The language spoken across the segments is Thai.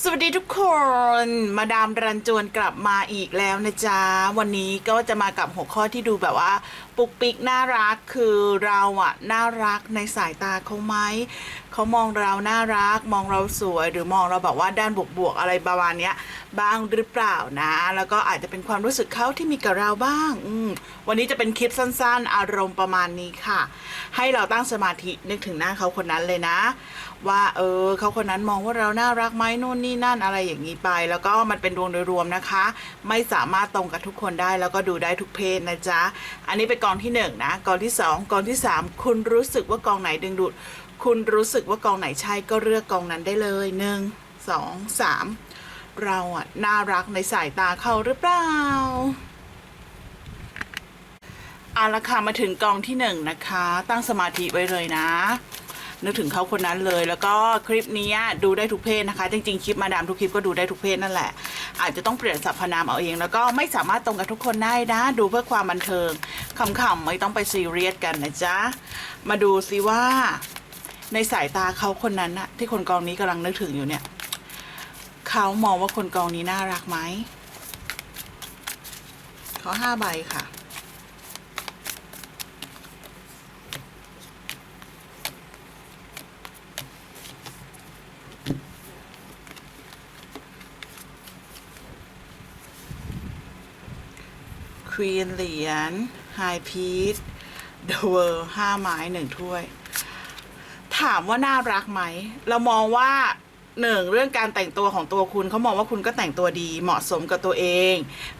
สวัสดีทุกคนมาดามรันจวนกลับมาอีกแล้วนะจ๊ะ วันนี้ก็จะมากับหัวข้อที่ดูแบบว่า ปุกปิกน่ารักคือเราอะน่ารักในสายตาเขาไหมเขามองเราน่ารัก มองเราสวย หรือมองเราแบบว่าด้านบวกๆอะไรประมาณเนี้ย บ้างหรือเปล่านะ แล้วก็อาจจะเป็นความรู้สึกเขาที่มีกับเราบ้างอืวันนี้จะเป็นคลิปสั้น ๆ อารมณ์ประมาณนี้ค่ะ ให้เราตั้งสมาธินึกถึงหน้าเขาคนนั้นเลยนะ ว่า เออเขาคนนั้นมองว่าเราน่ารักไหมนู่นนี่นั่นอะไรอย่างนี้ไป แล้วก็มันเป็นดวงโดยรวมนะคะ ไม่สามารถตรงกับทุกคนได้แล้วก็ดูได้ทุกเพศนะจ๊ะ อันนี้เป็นกองที่หนึ่งนะกองที่สองกองที่สามคุณรู้สึกว่ากองไหนดึงดูด คุณรู้สึกว่ากองไหนใช่ก็เลือกกองนั้นได้เลยหนึ่งสองสามเราอะน่ารักในสายตาเขาหรือเปล่าเอาละค่ะมาถึงกองที่หนึ่งนะคะ ตั้งสมาธิไว้เลยนะ นึกถึงเขาคนนั้นเลย แล้วก็คลิปนี้ดูได้ทุกเพศนะคะ จริงๆ คลิปมาดามทุกคลิปก็ดูได้ทุกเพศนั่นแหละ อาจจะต้องเปลี่ยนสรรพนามเอาเอง แล้วก็ไม่สามารถตรงกับทุกคนได้นะ ดูเพื่อความบันเทิงขำๆไม่ต้องไปซีเรียสกันนะจ๊ะ มาดูซิว่าในสายตาเขาคนนั้นนะที่คนกองนี้กำลังนึกถึงอยู่เนี่ยเขามองว่าคนกองนี้น่ารักไหมขอห้าใบค่ะ ควีนเหรียญไฮพีทเดอะเวิร์ห้าไม้หนึ่งถ้วย ถามว่าน่ารักไหม เรามองว่าหนึ่งเรื่องการแต่งตัวของตัวคุณเขามองว่าคุณก็แต่งตัวดีเหมาะสมกับตัวเอง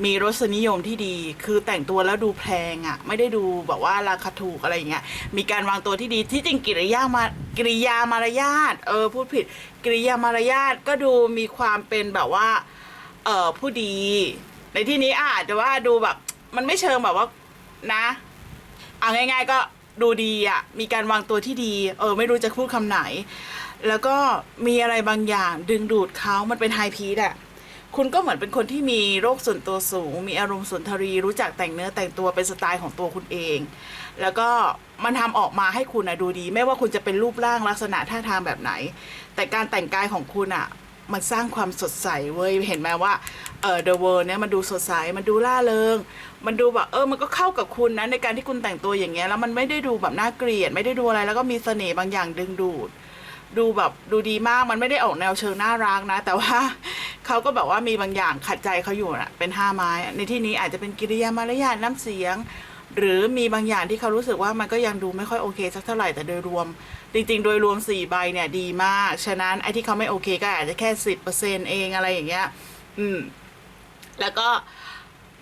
มีรสนิยมที่ดี คือแต่งตัวแล้วดูแพงอะ่ะ ไม่ได้ดูแบบว่าราคาถูกอะไรอย่างเงี้ยมีการวางตัวที่ดีที่จริงกิริยามากริยามารยาทเออพูดผิดกิริยามารยาทก็ดูมีความเป็นแบบว่าเออผู้ดี ในที่นี้อาจจะว่าดูแบบ มันไม่เชิงแบบว่านะเอาง่ายๆก็ดูดีอะ่ะ มีการวางตัวที่ดี เออ ไม่รู้จะพูดคำไหน แล้วก็มีอะไรบางอย่างดึงดูดเขามันเป็นไฮพีดอะคุณก็เหมือนเป็นคนที่มีโรคส่วนตัวสูง มีอารมณ์สุนทรี รู้จักแต่งเนื้อแต่งตัวเป็นสไตล์ของตัวคุณเอง แล้วก็มันทำออกมาให้คุณอะดูดี ไม่ว่าคุณจะเป็นรูปร่างลักษณะท่าทางแบบไหน แต่การแต่งกายของคุณอะ มันสร้างความสดใสเว้ยเห็นไหมว่าเออ The World เนี่ยมันดูสดใสมันดูล่าเริง มันดูแบบเออมันก็เข้ากับคุณนะในการที่คุณแต่งตัวอย่างเงี้ยแล้วมันไม่ได้ดูแบบน่าเกลียดไม่ได้ดูอะไรแล้วก็มีเสน่ห์บางอย่างดึงดูด ดูแบบดูดีมากมันไม่ได้ออกแนวเชิงน่ารักนะ แต่ว่าเขาก็แบบว่ามีบางอย่างขัดใจเขาอยู่นะเป็นห้าไม้ ในที่นี้อาจจะเป็นกิริยามารยาทน้ำเสียง หรือมีบางอย่างที่เขารู้สึกว่ามันก็ยังดูไม่ค่อยโอเคสักเท่าไหร่แต่โดยรวม จริงๆ โดยรวมสี่ใบเนี่ยดีมาก ฉะนั้นไอ้ที่เขาไม่โอเคก็อาจจะแค่สิบเปอร์เซ็นเองอะไรอย่างเงี้ย อืม แล้วก็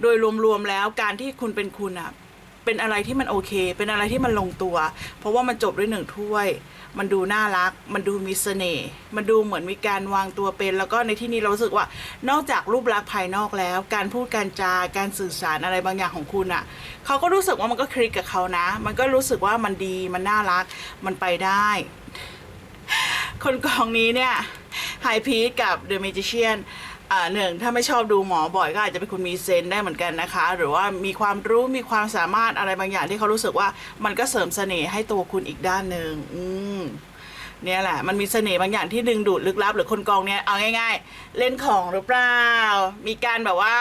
โดยรวมๆแล้วการที่คุณเป็นคุณอะเป็นอะไรที่มันโอเค เป็นอะไรที่มันลงตัว เพราะว่ามันจบด้วยหนึ่งถ้วย มันดูน่ารัก มันดูมีเสน่ห์มันดูเหมือนมีการวางตัวเป็น แล้วก็ในที่นี้เรารู้สึกว่า นอกจากรูปลักษณ์ภายนอกแล้ว การพูดการจาการสื่อสารอะไรบางอย่างของคุณอะเขาก็รู้สึกว่ามันก็คลิกกับเขานะ มันก็รู้สึกว่ามันดีมันน่ารัก มันไปได้ คนกองนี้เนี่ยไฮพีทกับเดอะเมจิเชียน อ่าหนึ่งถ้าไม่ชอบดูหมอบ่อยก็อาจจะเป็นคนมีเซนได้เหมือนกันนะคะ หรือว่ามีความรู้มีความสามารถอะไรบางอย่างที่เขารู้สึกว่ามันก็เสริมเสน่ห์ให้ตัวคุณอีกด้านหนึ่งอืม เนี่ยแหละมันมีเสน่ห์บางอย่างที่ดึงดูดลึกลับ หรือคนกองเนี่ยเอาง่าย ๆ เล่นของหรือเปล่า มีการแบบว่า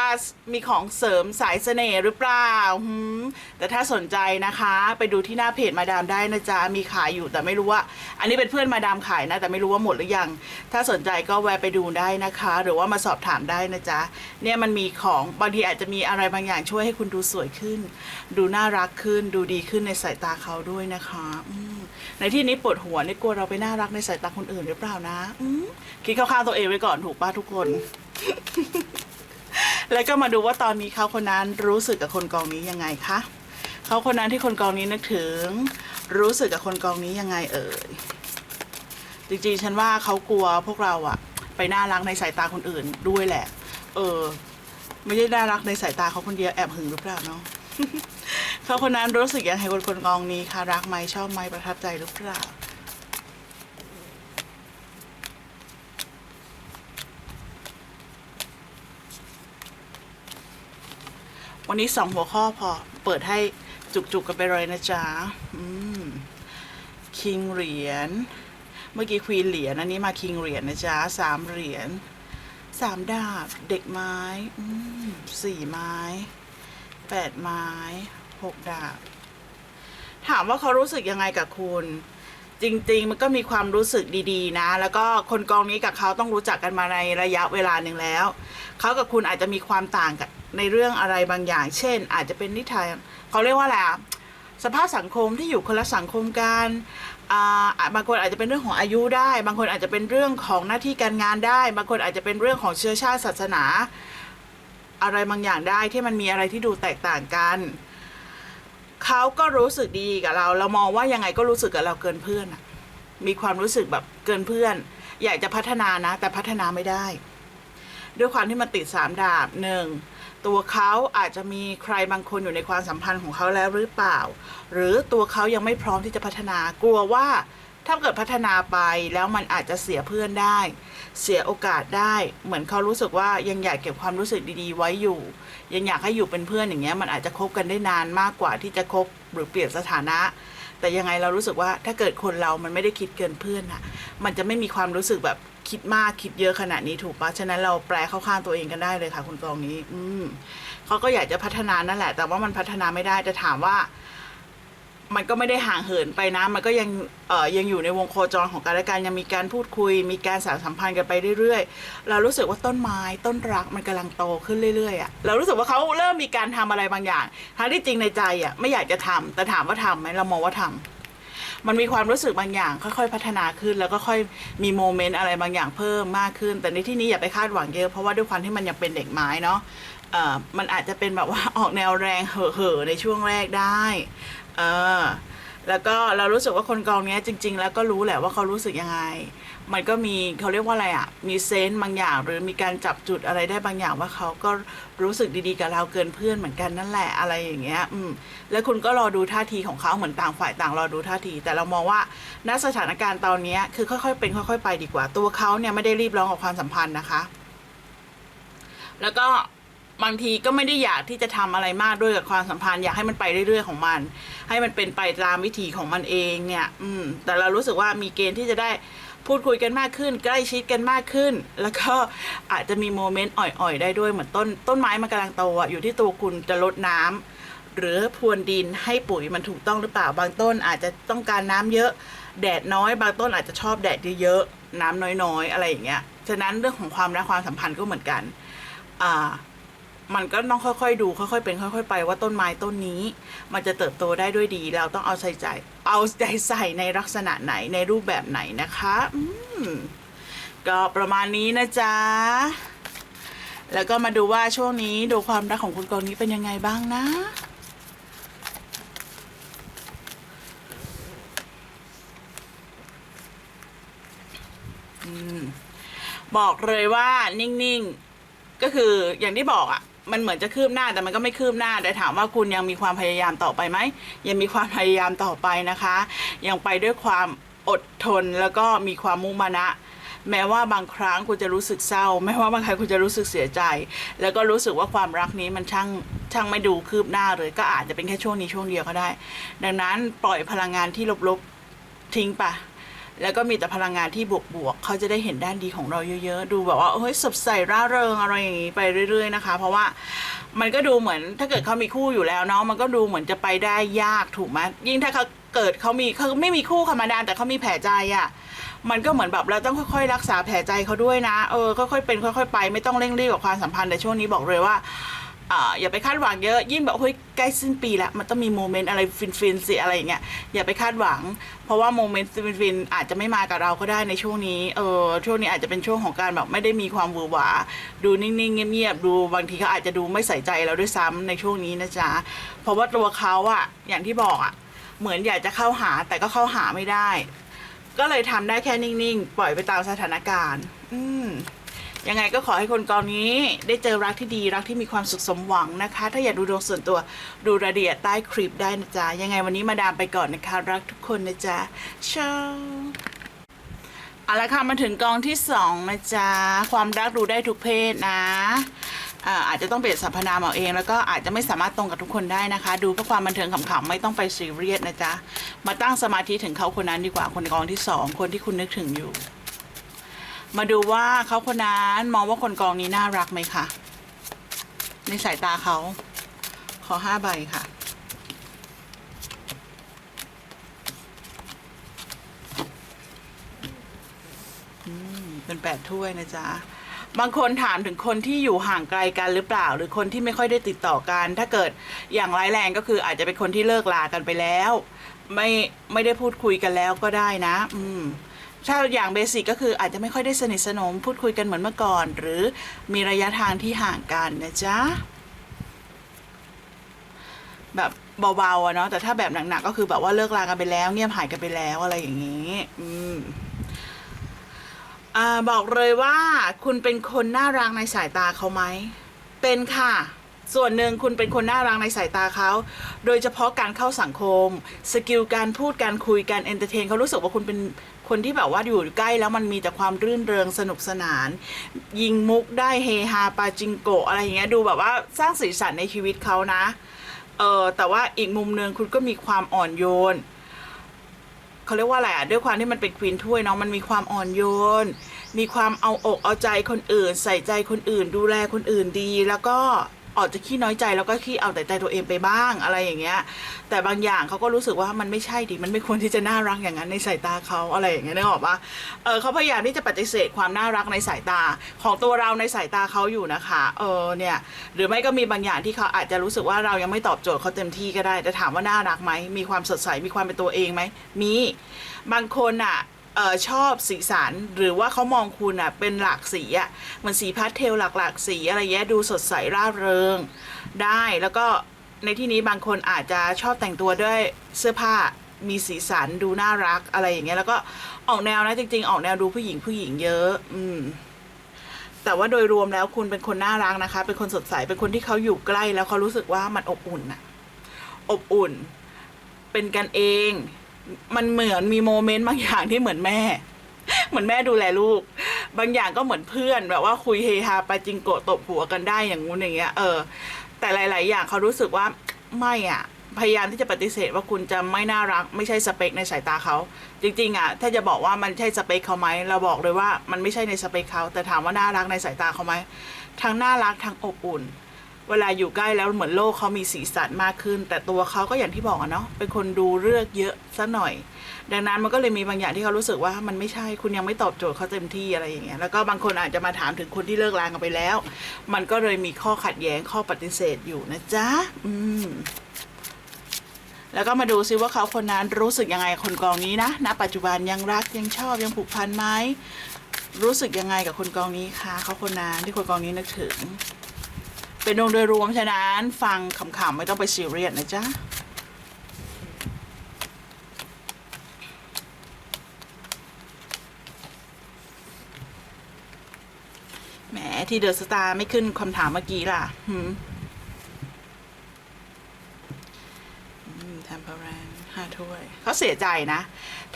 มีของเสริมสายเสน่ห์หรือเปล่าหืมแต่ถ้าสนใจนะคะ ไปดูที่หน้าเพจมาดามได้นะจ๊ะมีขายอยู่แต่ไม่รู้ว่า อันนี้เป็นเพื่อนมาดามขายนะ แต่ไม่รู้ว่าหมดหรือยัง ถ้าสนใจก็แวะไปดูได้นะคะ หรือว่ามาสอบถามได้นะจ๊ะเนี่ยมันมีของบางทีอาจจะมีอะไรบางอย่างช่วยให้คุณดูสวยขึ้น ดูน่ารักขึ้น ดูดีขึ้นในสายตาเขาด้วยนะคะอืม ในที่นี้ปวดหัวนี่กลัวเราไปน่ารักในสายตาคนอื่นหรือเปล่านะคิดข้าวๆตัวเองไว้ก่อนถูกป้าทุกคน แล้วก็มาดูว่าตอนนี้เขาคนนั้นรู้สึกกับคนกองนี้ยังไงคะเขาคนนั้นที่คนกองนี้นึกถึง รู้สึกกับคนกองนี้ยังไงเอ่ยจริงๆฉันว่าเขากลัวพวกเราอะไปน่ารักในสายตาคนอื่นด้วยแหละ เออ ไม่ได้น่ารักในสายตาเขาคนเดียวแอบหึงหรือเปล่าเนาะ เขาคนนั้นรู้สึกยังไงคนคนกองนี้คะรักไหมชอบไหมประทับใจหรือเปล่าวันนี้สองหัวข้อพอเปิดให้จุกๆกันไปเลยนะจ๊ะคิงเหรียญ เมื่อกี้ควีนเหรียญอันนี้มาคิงเหรียญนะจ๊ะสามเหรียญสามดาบ เด็กไม้สี่ไม้แปดไม้ หกดาบ ถามว่าเขารู้สึกยังไงกับคุณ จริง ๆ มันก็มีความรู้สึกดีๆ นะ แล้วก็คนกองนี้กับเขาต้องรู้จักกันมาในระยะเวลาหนึ่งแล้ว เขากับคุณอาจจะมีความต่างกันในเรื่องอะไรบางอย่าง เช่น อาจจะเป็นนิทานเขาเรียกว่าอะไรอะสภาพสังคมที่อยู่คนละสังคมกันบางคนอาจจะเป็นเรื่องของอายุได้ บางคนอาจจะเป็นเรื่องของหน้าที่การงานได้ บางคนอาจจะเป็นเรื่องของเชื้อชาติศาสนา อะไรบางอย่างได้ที่มันมีอะไรที่ดูแตกต่างกัน เขาก็รู้สึกดีกับเรา เรามองว่ายังไงก็รู้สึกกับเราเกินเพื่อนอะมีความรู้สึกแบบเกินเพื่อน อยากจะพัฒนานะ แต่พัฒนาไม่ได้ ด้วยความที่มันติดสามดาบหนึ่งตัวเขาอาจจะมีใครบางคนอยู่ในความสัมพันธ์ของเขาแล้วหรือเปล่า หรือตัวเขายังไม่พร้อมที่จะพัฒนากลัวว่า ถ้าเกิดพัฒนาไปแล้วมันอาจจะเสียเพื่อนได้ เสียโอกาสได้ เหมือนเขารู้สึกว่ายังอยากเก็บความรู้สึกดีๆ ไว้อยู่ ยังอยากให้อยู่เป็นเพื่อนอย่างเงี้ยมันอาจจะคบกันได้นานมากกว่าที่จะคบหรือเปลี่ยนสถานะ แต่ยังไงเรารู้สึกว่าถ้าเกิดคนเรามันไม่ได้คิดเกินเพื่อนอะมันจะไม่มีความรู้สึกแบบคิดมากคิดเยอะขนาดนี้ถูกปะฉะนั้นเราแปลเข้าข้างตัวเองกันได้เลยค่ะ คุณกองนี้ อืมเขาก็อยากจะพัฒนานั่นแหละ แต่ว่ามันพัฒนาไม่ได้แต่ถามว่า มันก็ไม่ได้ห่างเหินไปนะ มันก็ยังเอ่อยังอยู่ในวงโคจรของกันและกันยังมีการพูดคุย มีการสานสัมพันธ์กันไปเรื่อยๆ เรารู้สึกว่าต้นไม้ต้นรักมันกำลังโตขึ้นเรื่อยๆอะเรารู้สึกว่าเขาเริ่มมีการทำอะไรบางอย่างทั้งที่จริงในใจอะไม่อยากจะทำแต่ถามว่าทำไหมเรามองว่าทำมันมีความรู้สึกบางอย่าง ค่อยๆพัฒนาขึ้น แล้วก็ค่อยมีโมเมนต์อะไรบางอย่างเพิ่มมากขึ้น แต่ในที่นี้อย่าไปคาดหวังเยอะเพราะว่าด้วยความที่มันยังเป็นเด็กไม้เนาะมันอาจจะเป็นแบบว่าออกแนวแรงเห่อๆในช่วงแรกได้ เออแล้วก็เรารู้สึกว่าคนกองเนี้ยจริง ๆ แล้วก็รู้แหละว่าเขารู้สึกยังไง มันก็มีเขาเรียกว่าอะไรอะ่ะ มีเซนส์บางอย่าง หรือมีการจับจุดอะไรได้บางอย่างว่าเขาก็รู้สึกดีๆกับเราเกินเพื่อนเหมือนกันนั่นแหละอะไรอย่างเงี้ย อืม แล้วคุณก็รอดูท่าทีของเขาเหมือนต่างฝ่ายต่างรอดูท่าที แต่เรามองว่าณสถานการณ์ตอนเนี้ยคือค่อยๆเป็นค่อย ๆ ไปดีกว่า ตัวเขาเนี่ยไม่ได้รีบร้อนกับความสัมพันธ์นะคะ แล้วก็ บางทีก็ไม่ได้อยากที่จะทำอะไรมากด้วยกับความสัมพันธ์อยากให้มันไปเรื่อยๆของมัน ให้มันเป็นไปตามวิถีของมันเองเนี่ย อืม แต่เรารู้สึกว่ามีเกณฑ์ที่จะได้พูดคุยกันมากขึ้น ใกล้ชิดกันมากขึ้น แล้วก็อาจจะมีโมเมนต์อ่อยๆ ได้ด้วยเหมือนต้นต้นไม้มันกำลังโตอะอยู่ที่ตัวคุณจะลดน้ำหรือพรวนดินให้ปุ๋ยมันถูกต้องหรือเปล่าบางต้นอาจจะต้องการน้ำเยอะแดดน้อยบางต้นอาจจะชอบแดดเยอะๆน้ำน้อยๆ อะไรอย่างเงี้ยฉะนั้นเรื่องของความรักความสัมพันธ์ก็เหมือนกันอ่า มันก็ต้องค่อยๆดูค่อยๆเป็นค่อย ๆ ไปว่าต้นไม้ต้นนี้ มันจะเติบโตได้ด้วยดี เราต้องเอาใจใจ เอาใจใส่ในลักษณะไหนในรูปแบบไหนนะคะอืมก็ประมาณนี้นะจ๊ะแล้วก็มาดูว่าช่วงนี้ดูความรักของคุณกองนี้เป็นยังไงบ้างนะบอกเลยว่านิ่งๆ ก็คืออย่างที่บอกอะ่ะ มันเหมือนจะคืบหน้าแต่มันก็ไม่คืบหน้า แต่ถามว่าคุณยังมีความพยายามต่อไปไหมยังมีความพยายามต่อไปนะคะ ยังไปด้วยความอดทนแล้วก็มีความมุ่งมานะ แม้ว่าบางครั้งคุณจะรู้สึกเศร้า แม้ว่าบางครั้งคุณจะรู้สึกเสียใจ แล้วก็รู้สึกว่าความรักนี้มันช่างช่างไม่ดูคืบหน้าเลยก็อาจจะเป็นแค่ช่วงนี้ช่วงเดียวก็ได้ ดังนั้นปล่อยพลังงานที่ลบๆทิ้งไป แล้วก็มีแต่พลังงานที่บวกๆเขาจะได้เห็นด้านดีของเราเยอะๆ ดูแบบว่าเฮ้ยสดใสร่าเริงอะไรอย่างนี้ไปเรื่อย ๆนะคะ เพราะว่ามันก็ดูเหมือนถ้าเกิดเขามีคู่อยู่แล้วเนาะมันก็ดูเหมือนจะไปได้ยากถูกไหมยิ่งถ้าเขาเกิดเขามีเขาไม่มีคู่ธรรมดาแต่เขามีแผลใจอะ่ะมันก็เหมือนแบบเราต้องค่อยๆ รักษาแผลใจเขาด้วยนะ เออค่อยๆเป็นค่อย ๆ ไปไม่ต้องเร่งรีบกับความสัมพันธ์แต่ช่วงนี้บอกเลยว่า อย่าไปคาดหวังเยอะ ยิ่งแบบเฮ้ยใกล้สิ้นปีแล้วมันต้องมีโมเมนต์อะไรฟินๆสิอะไรอย่างเงี้ยอย่าไปคาดหวัง เพราะว่าโมเมนต์ฟินๆอาจจะไม่มากับเราก็ได้ในช่วงนี้เออช่วงนี้อาจจะเป็นช่วงของการแบบไม่ได้มีความหวือหวา ดูนิ่งๆเงียบๆดูบางทีเขาอาจจะดูไม่ใส่ใจเราด้วยซ้ำในช่วงนี้นะจ๊ะเพราะว่าตัวเขาอะอย่างที่บอกอะเหมือนอยากจะเข้าหาแต่ก็เข้าหาไม่ได้ ก็เลยทำได้แค่นิ่งๆ ปล่อยไปตามสถานการณ์ อืม ยังไงก็ขอให้คนกองนี้ได้เจอรักที่ดีรักที่มีความสุขสมหวังนะคะ ถ้าอยากดูดวงส่วนตัวดูรายละเอียดใต้คลิปได้นะจ๊ะ ยังไงวันนี้มาดามไปก่อนนะคะ รักทุกคนนะจ๊ะเช้าเอาละค่ะมาถึงกองที่สองนะจ๊ะ ความรักดูได้ทุกเพศนะอาอาจจะต้องเปลี่ยนสรรพนามเอาเอง แล้วก็อาจจะไม่สามารถตรงกับทุกคนได้นะคะ ดูเพื่อความบันเทิงขำๆไม่ต้องไปซีเรียสนะจ๊ะ มาตั้งสมาธิถึงเขาคนนั้นดีกว่าคนกองที่สองคนที่คุณนึกถึงอยู่ มาดูว่าเขาคนนั้นมองว่าคนกองนี้น่ารักไหมคะในสายตาเขา ขอห้าใบค่ะอืมเป็นแปดถ้วยนะจ๊ะ บางคนถามถึงคนที่อยู่ห่างไกลกันหรือเปล่า หรือคนที่ไม่ค่อยได้ติดต่อกัน ถ้าเกิดอย่างร้ายแรงก็คืออาจจะเป็นคนที่เลิกลากันไปแล้ว ไม่ไม่ได้พูดคุยกันแล้วก็ได้นะ อืม ถ้าอย่างเบสิกก็คืออาจจะไม่ค่อยได้สนิทสนมพูดคุยกันเหมือนเมื่อก่อน หรือมีระยะทางที่ห่างกันนะจ๊ะ แบบเบาๆอะเนาะแต่ถ้าแบบหนักๆก็คือแบบว่าเลิกลากันไปแล้ว เงียบหายกันไปแล้วอะไรอย่างนี้ อืมอ่าบอกเลยว่าคุณเป็นคนน่ารักในสายตาเขาไหม เป็นค่ะ ส่วนหนึ่งคุณเป็นคนน่ารักในสายตาเขา โดยเฉพาะการเข้าสังคม สกิลการพูดการคุยการเอนเตอร์เทนเขารู้สึกว่าคุณเป็น คนที่แบบว่าอยู่ใกล้แล้วมันมีแต่ความรื่นเริงสนุกสนาน ยิงมุกได้เฮฮาปาจิงโกะอะไรอย่างเงี้ยดูแบบว่าสร้างสีสันในชีวิตเขานะเออแต่ว่าอีกมุมหนึ่งคุณก็มีความอ่อนโยนเขาเรียกว่าอะไรอะด้วยความที่มันเป็นควีนถ้วยเนาะมันมีความอ่อนโยน มีความเอาอกเอาใจคนอื่น ใส่ใจคนอื่น ดูแลคนอื่นดี แล้วก็ ออกจะขี้น้อยใจแล้วก็ขี้เอาแต่ใจตัวเองไปบ้างอะไรอย่างเงี้ย แต่บางอย่างเขาก็รู้สึกว่ามันไม่ใช่ดิมันไม่ควรที่จะน่ารักอย่างนั้นในสายตาเขาอะไรอย่างเงี้ยนึกออกปะเออเขาพยายามที่จะปฏิเสธความน่ารักในสายตาของตัวเราในสายตาเขาอยู่นะคะเออเนี่ยหรือไม่ก็มีบางอย่างที่เขาอาจจะรู้สึกว่าเรายังไม่ตอบโจทย์เขาเต็มที่ก็ได้แต่ถามว่าน่ารักไหมมีความสดใสมีความเป็นตัวเองไหมมีบางคนอะ ออชอบสีสันหรือว่าเขามองคุณอะเป็นหลากสีอะเหมันสีพาสเทลหลากหลากสีอะไรเงี้ยดูสดใสร่าเริง ได้แล้วก็ในที่นี้บางคนอาจจะชอบแต่งตัวด้วยเสื้อผ้ามีสีสันดูน่ารักอะไรอย่างเงี้ยแล้วก็ออกแนวนะจริง ๆ ออกแนวดูผู้หญิงผู้หญิงเยอะ อืม แต่ว่าโดยรวมแล้วคุณเป็นคนน่ารักนะคะ เป็นคนสดใสเป็นคนที่เขาอยู่ใกล้แล้วเขารู้สึกว่ามันอบอุ่นอะอบอุ่น เป็นกันเอง มันเหมือนมีโมเมนต์บางอย่างที่เหมือนแม่ เหมือนแม่ดูแลลูก บางอย่างก็เหมือนเพื่อนแบบว่าคุยเฮฮาไปจิงโกะตบหัวกันได้อย่างงู้นอย่างเงี้ยเออแต่หลาย ๆ อย่างเขารู้สึกว่าไม่อะพยายามที่จะปฏิเสธว่าคุณจะไม่น่ารักไม่ใช่สเปคในสายตาเขา จริง ๆ อะ ถ้าจะบอกว่ามันใช่สเปคเขาไหมเราบอกเลยว่ามันไม่ใช่ในสเปคเขาแต่ถามว่าน่ารักในสายตาเขาไหมทั้งน่ารักทั้งอบอุ่น เวลาอยู่ใกล้แล้วเหมือนโลกเขามีสีสันมากขึ้น แต่ตัวเขาก็อย่างที่บอกอะเนาะเป็นคนดูเลือกเยอะซะหน่อย ดังนั้นมันก็เลยมีบางอย่างที่เขารู้สึกว่ามันไม่ใช่คุณยังไม่ตอบโจทย์เขาเต็มที่อะไรอย่างเงี้ยแล้วก็บางคนอาจจะมาถามถึงคนที่เลิกลากันไปแล้ว มันก็เลยมีข้อขัดแย้งข้อปฏิเสธอยู่นะจ๊ะอืมแล้วก็มาดูซิว่าเขาคนนั้นรู้สึกยังไงคนกองนี้นะณปัจจุบันยังรักยังชอบยังผูกพันไหมรู้สึกยังไงกับคนกองนี้คะเขาคนนั้นที่คนกองนี้นึกถึง เป็นดวงโดยรวมฉะนั้นฟังขำๆไม่ต้องไปซีเรียสนะจ๊ะแหมที่เดอะสตาร์ไม่ขึ้นคำถามเมื่อกี้ล่ะหืมทมเปร์แรนห้าถ้วยเขาเสียใจนะ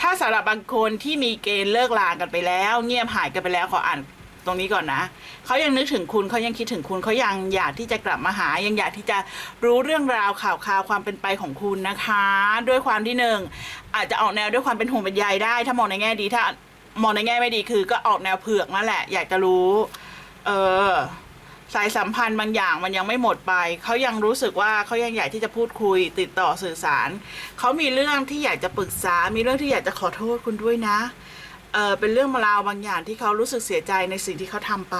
ถ้าสำหรับบางคนที่มีเกณฑ์เลิกลากันไปแล้ว เงียบหายกันไปแล้วขออ่าน ตรงนี้ก่อนนะเขายังนึกถึงคุณเขายังคิดถึงคุณเขายังอยากที่จะกลับมาหา ยังอยากที่จะรู้เรื่องราวข่าวคราวความเป็นไปของคุณนะคะ ด้วยความที่หนึ่งอาจจะออกแนวด้วยความเป็นห่วงเป็นใยได้ ถ้ามองในแง่ดีถ้ามองในแง่ไม่ดีคือ ก็ออกแนวเผือกนั่นแหละ อยากจะรู้ เออสายสัมพันธ์บางอย่างมันยังไม่หมดไป เขายังรู้สึกว่าเขายังอยากที่จะพูดคุย ติดต่อสื่อสาร เขามีเรื่องที่อยากจะปรึกษา มีเรื่องที่อยากจะขอโทษคุณด้วยนะ เออเป็นเรื่องราวบางอย่างที่เขารู้สึกเสียใจในสิ่งที่เขาทำไป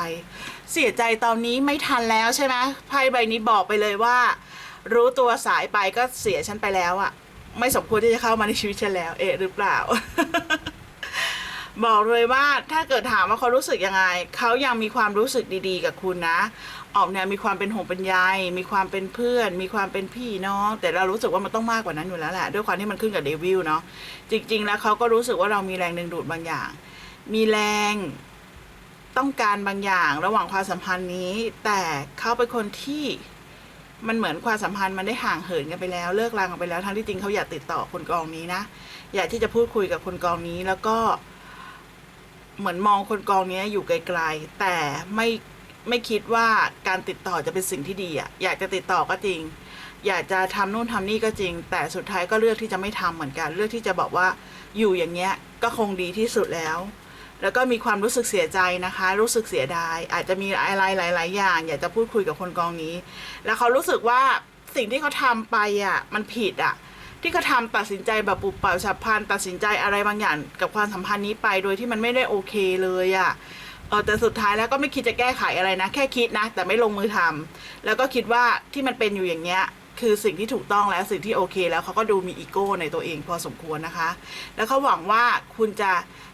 เสียใจตอนนี้ไม่ทันแล้วใช่ไหมไพ่ใบนี้บอกไปเลยว่า รู้ตัวสายไปก็เสียฉันไปแล้วอะไม่สมควรที่จะเข้ามาในชีวิตฉันแล้ว เอะหรือเปล่า บอกเลยว่าถ้าเกิดถามว่าเขารู้สึกยังไง เขายังมีความรู้สึกดีๆ กับคุณนะ ออกแนวมีความเป็นห่วงเป็นใยมีความเป็นเพื่อน มีความเป็นพี่น้อง แต่เรารู้สึกว่ามันต้องมากกว่านั้นอยู่แล้วแหละด้วยความที่มันขึ้นกับเดวิลเนาะจริง ๆ แล้วเขาก็รู้สึกว่าเรามีแรงดึงดูดบางอย่าง มีแรงต้องการบางอย่างระหว่างความสัมพันธ์นี้ แต่เขาเป็นคนที่มันเหมือนความสัมพันธ์มันได้ห่างเหินกันไปแล้วเลิกลางกันไปแล้วทั้งที่จริงเขาอยากติดต่อคนกองนี้นะ อยากที่จะพูดคุยกับคนกองนี้แล้วก็ เหมือนมองคนกองนี้อยู่ไกลๆ แต่ไม่ไม่คิดว่าการติดต่อจะเป็นสิ่งที่ดีอะอยากจะติดต่อก็จริง อยากจะทำนู่นทำนี่ก็จริง แต่สุดท้ายก็เลือกที่จะไม่ทำเหมือนกัน เลือกที่จะบอกว่าอยู่อย่างเงี้ยก็คงดีที่สุดแล้ว แล้วก็มีความรู้สึกเสียใจนะคะ รู้สึกเสียดาย อาจจะมีอะไรหลาย ๆ อย่าง อยากจะพูดคุยกับคนกองนี้ แล้วเขารู้สึกว่าสิ่งที่เขาทำไปอะมันผิดอะ ที่เขาทำตัดสินใจแบบปุบปับฉับพลันตัดสินใจอะไรบางอย่างกับความสัมพันธ์นี้ไป โดยที่มันไม่ได้โอเคเลยอะเออแต่สุดท้ายแล้วก็ไม่คิดจะแก้ไขอะไรนะ แค่คิดนะ แต่ไม่ลงมือทำแล้วก็คิดว่าที่มันเป็นอยู่อย่างเงี้ยคือสิ่งที่ถูกต้องแล้วสิ่งที่โอเค แล้วเขาก็ดูมีอีโก้ในตัวเองพอสมควรนะคะ แล้วเขาหวังว่าคุณจะ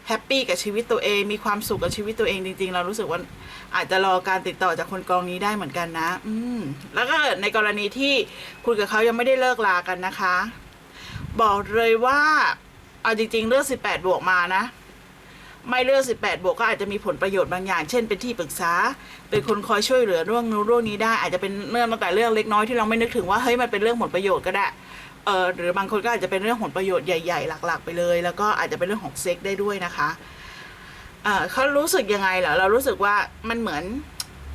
แฮปปี้กับชีวิตตัวเอง มีความสุขกับชีวิตตัวเองจริงๆ เรารู้สึกว่าอาจจะรอการติดต่อจากคนกองนี้ได้เหมือนกันนะ อืมแล้วก็ในกรณีที่คุณกับเขายังไม่ได้เลิกลากันนะคะ บอกเลยว่า เอาจริง ๆเรื่อง18 บวกมานะ ไม่เลือก 18 บวกก็อาจจะมีผลประโยชน์บางอย่าง เช่นเป็นที่ปรึกษา เป็นคนคอยช่วยเหลือเรื่องนู้นเรื่องนี้ได้ อาจจะเป็นเรื่องตั้งแต่เรื่องเล็กน้อยที่เราไม่นึกถึงว่าเฮ้ยมันเป็นเรื่องผลประโยชน์ก็ได้เออหรือบางคนก็อาจจะเป็นเรื่องผลประโยชน์ใหญ่ ๆ หลัก ๆ ไปเลย แล้วก็อาจจะเป็นเรื่องของเซ็กได้ด้วยนะคะเออเขารู้สึกยังไงเหรอเรารู้สึกว่ามันเหมือน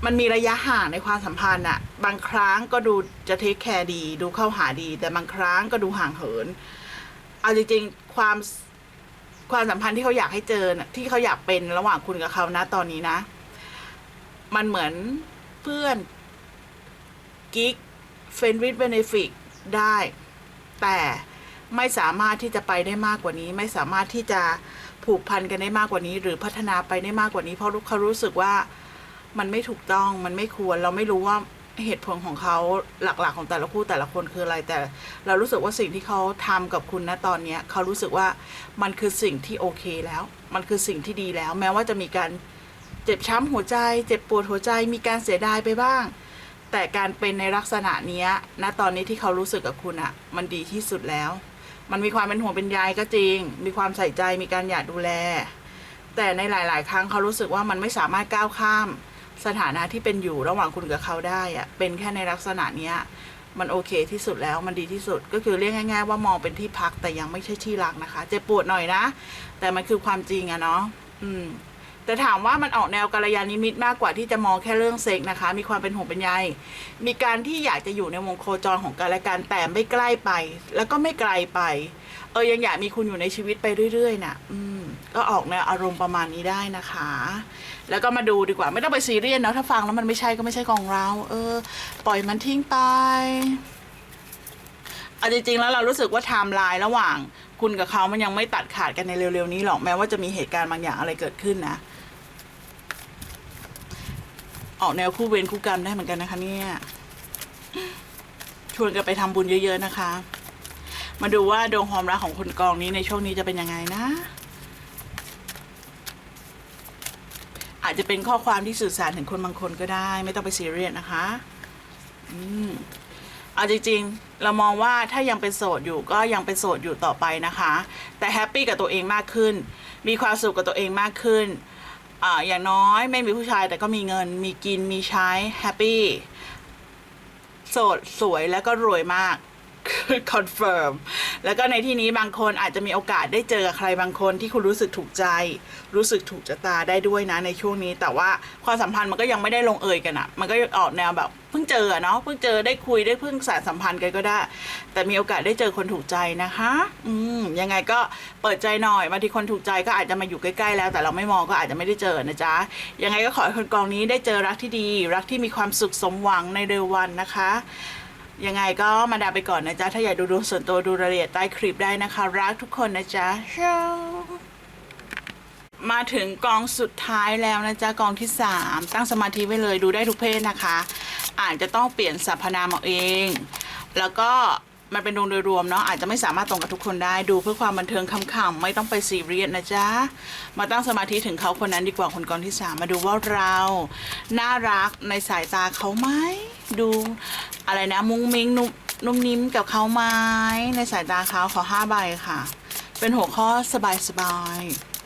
มันมีระยะห่างในความสัมพันธ์อะบางครั้งก็ดูจะเทคแคร์ดี ดูเข้าหาดี แต่บางครั้งก็ดูห่างเหิน เอาจริงๆความความสัมพันธ์ที่เขาอยากให้เจอที่เขาอยากเป็นระหว่างคุณกับเขานะตอนนี้นะ มันเหมือนเพื่อนกิ๊กเฟนวิดเบเนฟิกได้ แต่ไม่สามารถที่จะไปได้มากกว่านี้ ไม่สามารถที่จะผูกพันกันได้มากกว่านี้ หรือพัฒนาไปได้มากกว่านี้ เพราะเขารู้สึกว่า มันไม่ถูกต้องมันไม่ควรเราไม่รู้ว่าเหตุผลของเขาหลักๆ ของแต่ละคู่แต่ละคนคืออะไรแต่ เรารู้สึกว่าสิ่งที่เขาทำกับคุณนะตอนเนี้ยเขารู้สึกว่ามันคือสิ่งที่โอเคแล้ว มันคือสิ่งที่ดีแล้ว แม้ว่าจะมีการเจ็บช้ำหัวใจ เจ็บปวดหัวใจ มีการเสียดายไปบ้าง แต่การเป็นในลักษณะเนี้ยณตอนนี้ที่เขารู้สึกกับคุณอะมันดีที่สุดแล้ว มันมีความเป็นห่วงเป็นใยก็จริง มีความใส่ใจมีการอยากดูแล แต่ในหลาย ๆ ครั้งเขารู้สึกว่ามันไม่สามารถก้าวข้าม สถานะที่เป็นอยู่ระหว่างคุณกับเขาได้อะเป็นแค่ในลักษณะเนี้ยมันโอเคที่สุดแล้วมันดีที่สุดก็คือเรียกง่าย ๆ ว่ามองเป็นที่พักแต่ยังไม่ใช่ที่รักนะคะ เจ็บปวดหน่อยนะ แต่มันคือความจริงอะเนาะอืม แต่ถามว่ามันออกแนวกัลยาณมิตรมากกว่าที่จะมองแค่เรื่องเซ็กนะคะ มีความเป็นห่วงเป็นใยมีการที่อยากจะอยู่ในวงโคจรของกันและกันแต่ไม่ใกล้ไป แล้วก็ไม่ไกลไป ออยังอยากมีคุณอยู่ในชีวิตไปเรื่อยๆนะอืม ก็ออกแนวอารมณ์ประมาณนี้ได้นะคะ แล้วก็มาดูดีกว่าไม่ต้องไปซีเรียสเนาะถ้าฟังแล้วมันไม่ใช่ก็ไม่ใช่ของเรา เออ ปล่อยมันทิ้งไปเอาจริงๆแล้วเรารู้สึกว่าไทม์ไลน์ระหว่าง คุณกับเขามันยังไม่ตัดขาดกันในเร็วๆนี้หรอกแม้ว่าจะมีเหตุการณ์บางอย่างอะไรเกิดขึ้นนะออกแนวคู่เวรคู่กรรมได้เหมือนกันนะคะ เนี่ยชวนกันไปทำบุญเยอะ ๆ นะคะ มาดูว่าดวงความรักของคนกองนี้ในช่วงนี้จะเป็นยังไงนะ อาจจะเป็นข้อความที่สื่อสารถึงคนบางคนก็ได้ ไม่ต้องไปซีเรียสนะคะอืมเอาจริงๆ เรามองว่าถ้ายังเป็นโสดอยู่ก็ยังเป็นโสดอยู่ต่อไปนะคะ แต่แฮปปี้กับตัวเองมากขึ้น มีความสุขกับตัวเองมากขึ้นออย่างน้อยไม่มีผู้ชายแต่ก็มีเงิน มีกินมีใช้แฮปปี้โสดสวยแล้วก็รวยมาก คอนเฟิร์มแล้วก็ในที่นี้บางคนอาจจะมีโอกาสได้เจอกับใครบางคนที่คุณรู้สึกถูกใจ รู้สึกถูกชะตาได้ด้วยนะในช่วงนี้ แต่ว่าความสัมพันธ์มันก็ยังไม่ได้ลงเอยกันอะมันก็ออกแนวแบบเพิ่งเจอเนาะเพิ่งเจอได้คุยได้เพิ่งสานสัมพันธ์กันก็ได้ แต่มีโอกาสได้เจอคนถูกใจนะคะ อืมยังไงก็เปิดใจหน่อยบางทีคนถูกใจก็อาจจะมาอยู่ใกล้ๆแล้ว แต่เราไม่มองก็อาจจะไม่ได้เจอนะจ๊ะยังไงก็ขอให้คนกองนี้ได้เจอรักที่ดี รักที่มีความสุขสมหวังในเร็ววันนะคะ ยังไงก็มาดาไปก่อนนะจ๊ะ ถ้าอยากดูดวงส่วนตัวดูรายละเอียดใต้คลิปได้นะคะ รักทุกคนนะจ๊ะมาถึงกองสุดท้ายแล้วนะจ๊ะ กองที่ 3 ตั้งสมาธิไว้เลยดูได้ทุกเพศนะคะ อาจจะต้องเปลี่ยนสรรพนามเอาเอง แล้วก็มันเป็นดวงโดยรวมเนาะอาจจะไม่สามารถตรงกับทุกคนได้ดูเพื่อความบันเทิงคำๆไม่ต้องไปซีเรียสนะจ๊ะ มาตั้งสมาธิถึงเขาคนนั้นดีกว่าคนกองที่ 3 มาดูว่าเรา น่ารักในสายตาเขาไหม ดูอะไรนะ มุ้งมิ้งนุ่มนุ่มนิ่มกับเขาไหมในสายตาเขาขอห้าใบค่ะ เป็นหัวข้อสบายๆ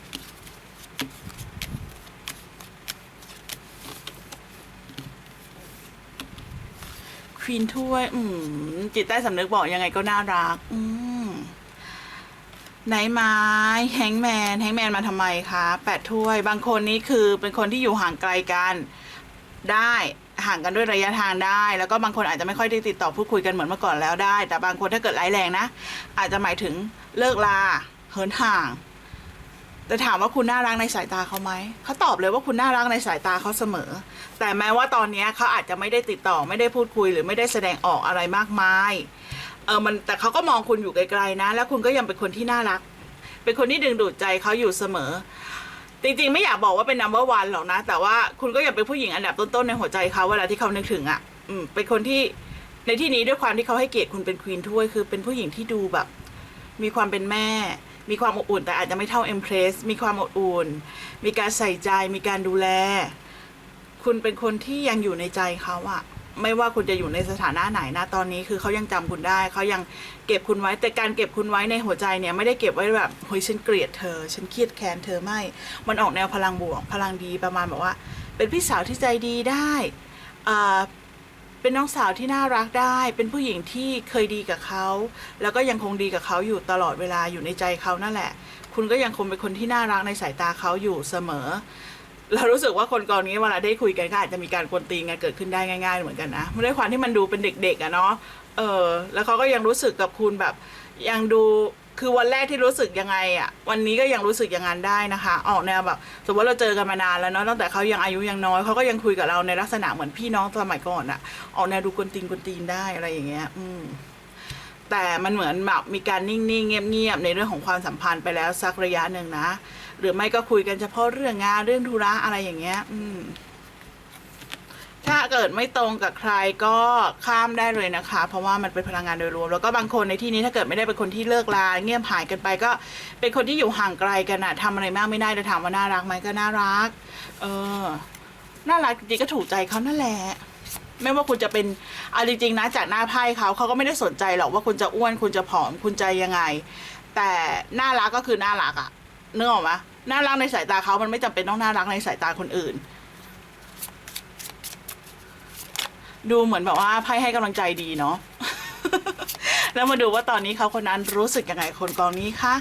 ควีนถ้วย อืม จิตใต้สำนึกบอกยังไงก็น่ารัก อืมไหนไม้แฮงแมนแฮงแมนมาทำไมคะแปดถ้วย บางคนนี้คือเป็นคนที่อยู่ห่างไกลกัน ได้ ห่างกันด้วยระยะทางได้ แล้วก็บางคนอาจจะไม่ค่อยได้ติดต่อพูดคุยกันเหมือนเมื่อก่อนแล้วได้ แต่บางคนถ้าเกิดร้ายแรงนะ อาจจะหมายถึงเลิกลาเหินห่าง แต่ถามว่าคุณน่ารักในสายตาเขาไหม เขาตอบเลยว่าคุณน่ารักในสายตาเขาเสมอ แต่แม้ว่าตอนนี้เขาอาจจะไม่ได้ติดต่อไม่ได้พูดคุย หรือไม่ได้แสดงออกอะไรมากมาย เออมันแต่เขาก็มองคุณอยู่ไกลๆนะ แล้วคุณก็ยังเป็นคนที่น่ารัก เป็นคนที่ดึงดูดใจเขาอยู่เสมอ จริงๆ ไม่อยากบอกว่าเป็น number one หรอกนะ แต่ว่าคุณก็อยังเป็นผู้หญิงอันดับต้นๆ ในหัวใจเขาเวลาที่เขานึกถึงอะ่ะ อืม เป็นคนที่ในที่นี้ด้วยความที่เขาให้เกียรติคุณเป็นควีนถ้วยคือเป็นผู้หญิงที่ดูแบบ มีความเป็นแม่ มีความอบอุ่นแต่อาจจะไม่เท่าเอ็มเพรสมีความอบอุ่น มีการใส่ใจ มีการดูแล คุณเป็นคนที่ยังอยู่ในใจเขาอะ ไม่ว่าคุณจะอยู่ในสถานะไหนนะตอนนี้คือเขายังจำคุณได้เขายังเก็บคุณไว้แต่การเก็บคุณไว้ในหัวใจเนี่ยไม่ได้เก็บไว้แบบเฮ้ยฉันเกลียดเธอ ฉันเครียดแค้นเธอไม่ มันออกแนวพลังบวก พลังดีประมาณแบบว่า เป็นพี่สาวที่ใจดีได้อ่าเป็นน้องสาวที่น่ารักได้ เป็นผู้หญิงที่เคยดีกับเขา แล้วก็ยังคงดีกับเขาอยู่ตลอดเวลาอยู่ในใจเขานั่นแหละ คุณก็ยังคงเป็นคนที่น่ารักในสายตาเขาอยู่เสมอ เรารู้สึกว่าคนกองนี้เวลาได้คุยกันก็อาจจะมีการกวนตีนกันเกิดขึ้นได้ง่าย ๆ เหมือนกันนะไม่ได้ความที่มันดูเป็นเด็กๆอะเนาะเออ แล้วเขาก็ยังรู้สึกกับคุณแบบ ยังดูคือวันแรกที่รู้สึกยังไงอะวันนี้ก็ยังรู้สึกอย่างนั้นได้นะคะ ออกแนวแบบ สมมติเราเจอกันมานานแล้วเนาะตั้งแต่เขายังอายุยังน้อยเขาก็ยังคุยกับเราในลักษณะเหมือนพี่น้องสมัยก่อนอะออกแนวดูกวนตีนกวนตีนได้อะไรอย่างเงี้ย อืมแต่มันเหมือนแบบมีการนิ่งๆเงียบๆในเรื่องของความสัมพันธ์ไปแล้วสักระยะหนึ่งนะ หรือไม่ก็คุยกันเฉพาะเรื่องงานเรื่องธุระอะไรอย่างเงี้ย อืม ถ้าเกิดไม่ตรงกับใครก็ข้ามได้เลยนะคะ เพราะว่ามันเป็นพลังงานโดยรวม แล้วก็บางคนในที่นี้ถ้าเกิดไม่ได้เป็นคนที่เลิกลาเงียบหายกันไปก็ เป็นคนที่อยู่ห่างไกลกันอะทำอะไรมากไม่ได้แต่ถามว่าน่ารักไหมก็น่ารัก เออ น่ารักจริงๆก็ถูกใจเขานั่นแหละไม่ว่าคุณจะเป็นเอาจริงๆนะจากหน้าไพ่เขาเขาก็ไม่ได้สนใจหรอกว่าคุณจะอ้วนคุณจะผอมคุณจะยังไง แต่น่ารักก็คือน่ารักอะนึกออกไหม น่ารักในสายตาเขามันไม่จำเป็นต้องน่ารักในสายตาคนอื่น ดูเหมือนแบบว่าไพ่ให้กำลังใจดีเนาะแล้วมาดูว่าตอนนี้เขาคนนั้นรู้สึกยังไงคนกองนี้คะ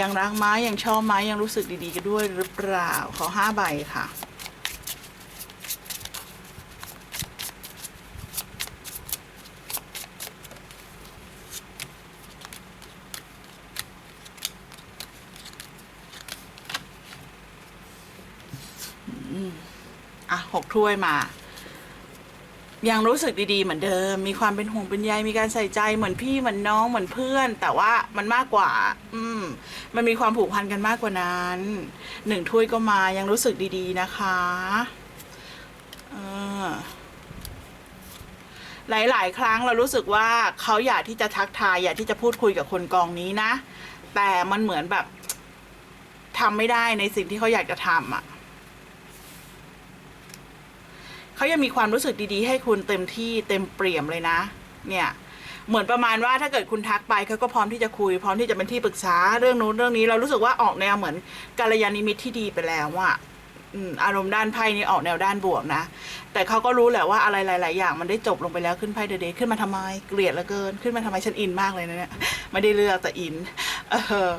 ยังรักไหมยังชอบไหมยังรู้สึกดีๆกันด้วยหรือเปล่าขอห้าใบค่ะ อะหกถ้วยมา ยังรู้สึกดีๆ เหมือนเดิม มีความเป็นห่วงเป็นใยมีการใส่ใจเหมือนพี่เหมือนน้องเหมือนเพื่อน แต่ว่ามันมากกว่า อืม มันมีความผูกพันกันมากกว่านั้นหนึ่งถ้วยก็มายังรู้สึกดีๆนะคะเออหลาย ๆ ครั้งเรารู้สึกว่าเขาอยากที่จะทักทายอยากที่จะพูดคุยกับคนกองนี้นะ แต่มันเหมือนแบบทำไม่ได้ในสิ่งที่เขาอยากจะทำอะ เขายังมีความรู้สึกดีๆ ให้คุณเต็มที่เต็มเปี่ยมเลยนะ เนี่ยเหมือนประมาณว่าถ้าเกิดคุณทักไปเขาก็พร้อมที่จะคุย พร้อมที่จะเป็นที่ปรึกษาเรื่องนู้นเรื่องนี้เรารู้สึกว่าออกแนวเหมือนกัลยาณมิตที่ดีไปแล้วอะอารมณ์ด้านไพ่นี่ออกแนวด้านบวกนะ แต่เขาก็รู้แหละว่าอะไรหลาย ๆ อย่างมันได้จบลงไปแล้วขึ้นไพ่เดเดขึ้นมาทำไมเกลียดเหลือเกิน ขึ้นมาทำไมฉันอินมากเลยนะเนี่ยไม่ได้เลือกแต่อินเออ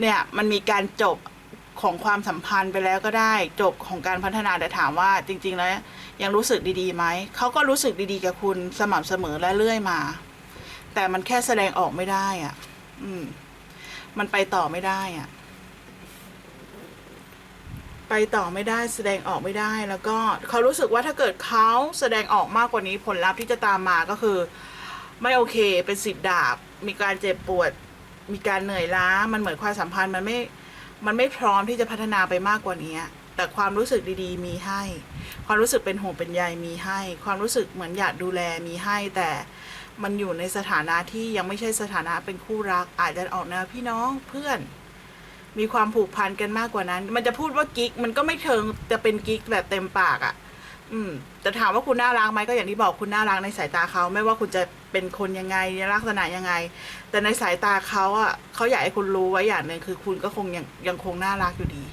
เนี่ยมันมีการจบ ของความสัมพันธ์ไปแล้วก็ได้ จบของการพัฒนาแต่ถามว่าจริง ๆ แล้ว ยังรู้สึกดีๆไหมเขาก็รู้สึกดีๆกับคุณสม่ำเสมอและเรื่อยมา แต่มันแค่แสดงออกไม่ได้อะ อืม มันไปต่อไม่ได้อะ ไปต่อไม่ได้แสดงออกไม่ได้แล้วก็เขารู้สึกว่าถ้าเกิดเขาแสดงออกมากกว่านี้ผลลัพธ์ที่จะตามมาก็คือ ไม่โอเคเป็นสิบดาบ มีการเจ็บปวด มีการเหนื่อยล้า มันเหมือนความสัมพันธ์มันไม่ มันไม่พร้อมที่จะพัฒนาไปมากกว่านี้ แต่ความรู้สึกดีๆ มีให้ ความรู้สึกเป็นห่วงเป็นใยมีให้ ความรู้สึกเหมือนอยากดูแลมีให้ แต่มันอยู่ในสถานะที่ยังไม่ใช่สถานะเป็นคู่รัก อาจจะออกแนวพี่น้องเพื่อน มีความผูกพันกันมากกว่านั้น มันจะพูดว่ากิ๊กมันก็ไม่เชิงจะเป็นกิ๊กแบบเต็มปากอะ่ะ อืมแต่ถามว่าคุณน่ารักไหมก็อย่างที่บอกคุณน่ารักในสายตาเขาไม่ว่าคุณจะเป็นคนยังไงลักษณะยังไง แต่ในสายตาเขาอะเขาอยากให้คุณรู้ไว้อย่างหนึ่งคือคุณก็คงยังยังคงน่ารักอยู่ดี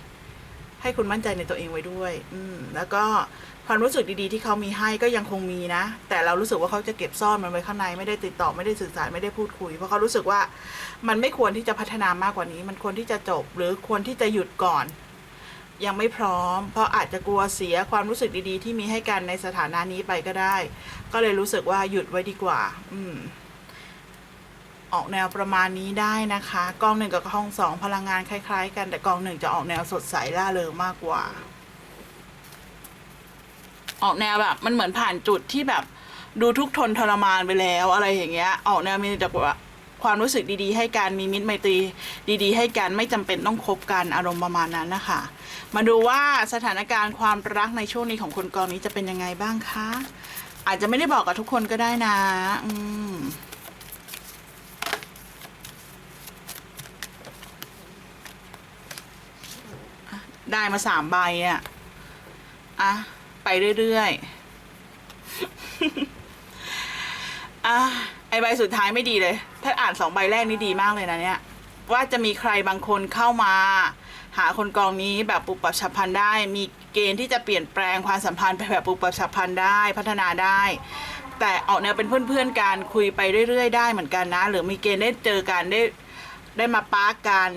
ให้คุณมั่นใจในตัวเองไว้ด้วย อืม แล้วก็ความรู้สึกดีๆ ที่เขามีให้ก็ยังคงมีนะ แต่เรารู้สึกว่าเขาจะเก็บซ่อนมันไว้ข้างในไม่ได้ติดต่อไม่ได้สื่อสารไม่ได้พูดคุย เพราะเขารู้สึกว่ามันไม่ควรที่จะพัฒนามากกว่านี้ มันควรที่จะจบ หรือควรที่จะหยุดก่อน ยังไม่พร้อม เพราะอาจจะกลัวเสียความรู้สึกดีๆ ที่มีให้กันในสถานะนี้ไปก็ได้ ก็เลยรู้สึกว่าหยุดไว้ดีกว่า อืมออกแนวประมาณนี้ได้นะคะกองหนึ่งกับกองสองพลังงานคล้าย ๆ กันแต่กองหนึ่งจะออกแนวสดใสล่าเริงมากกว่า ออกแนวแบบ มันเหมือนผ่านจุดที่แบบ ดูทุกทนทรมานไปแล้วอะไรอย่างเงี้ย ออกแนวมีแต่ว่า ความรู้สึกดีๆ ให้กันมีมิตรไมตรีดีๆ ให้กันไม่จำเป็นต้องคบกันอารมณ์ประมาณนั้นนะคะ มาดูว่าสถานการณ์ความรักในช่วงนี้ของคนกองนี้จะเป็นยังไงบ้างคะ อาจจะไม่ได้บอกกับทุกคนก็ได้นะ อืมได้มาสามใบอะอะ ไปเรื่อยๆ อะ ไอใบสุดท้ายไม่ดีเลย ถ้าอ่านสองใบแรกนี่ดีมากเลยนะเนี่ย ว่าจะมีใครบางคนเข้ามา หาคนกองนี้แบบปุบปับฉับพลันได้ มีเกณฑ์ที่จะเปลี่ยนแปลงความสัมพันธ์ไปแบบปุบปับฉับพลันได้พัฒนาได้ แต่ออกแนวเป็นเพื่อนๆกันคุยไปเรื่อยๆ ได้เหมือนกันนะ หรือมีเกณฑ์ได้เจอกันได้ได้มาปาร์กกัน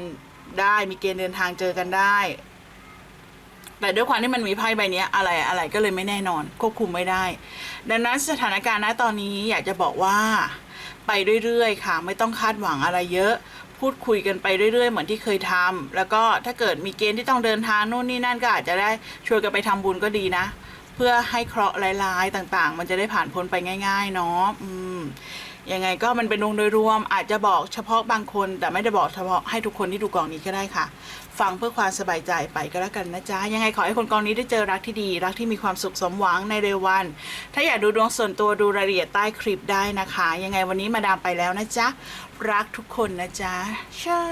ได้มีเกณฑ์เดินทางเจอกันได้ แต่ด้วยความที่มันมีไพ่ใบนี้อะไรอะไรก็เลยไม่แน่นอน ควบคุมไม่ได้ ดังนั้นสถานการณ์ณตอนนี้อยากจะบอกว่า ไปเรื่อยๆ ค่ะ ไม่ต้องคาดหวังอะไรเยอะ พูดคุยกันไปเรื่อยๆ เหมือนที่เคยทำแล้วก็ถ้าเกิดมีเกณฑ์ที่ต้องเดินทางนู่นนี่นั่นก็อาจจะได้ชวนกันไปทำบุญก็ดีนะ เพื่อให้เคราะห์ร้ายๆต่างๆ มันจะได้ผ่านพ้นไปง่าย ๆ เนาะอืมยังไงก็มันเป็นดวงโดยรวมอาจจะบอกเฉพาะบางคน แต่ไม่ได้บอกเฉพาะให้ทุกคนที่ดูกล่องนี้ก็ได้ค่ะ ฟังเพื่อความสบายใจไปก็แล้วกันนะจ๊ะ ยังไงขอให้คนกองนี้ได้เจอรักที่ดี รักที่มีความสุขสมหวังในเร็ววัน ถ้าอยากดูดวงส่วนตัวดูรายละเอียดใต้คลิปได้นะคะ ยังไงวันนี้มาดามไปแล้วนะจ๊ะ รักทุกคนนะจ๊ะเช้า